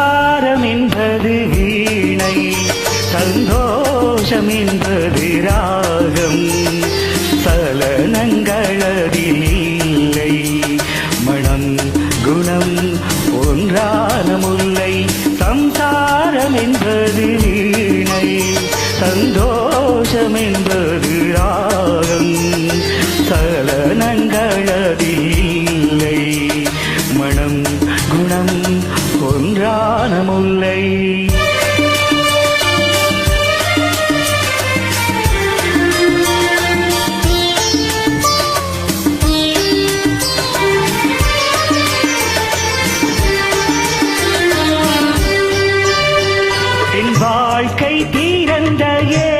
தாரம் என்பது வீணை சந்தோஷம் என்பது ராகம். சலனங்களதில் இல்லை மனம் குணம் ஒன்றான முல்லை சம்சாரம் என்பது வீணை சந்தோஷம் என்பது ராகம். சலனங்களதில் இல்லை மனம் குணம் முல்லை வாழ்க்கை தீரந்த ஏ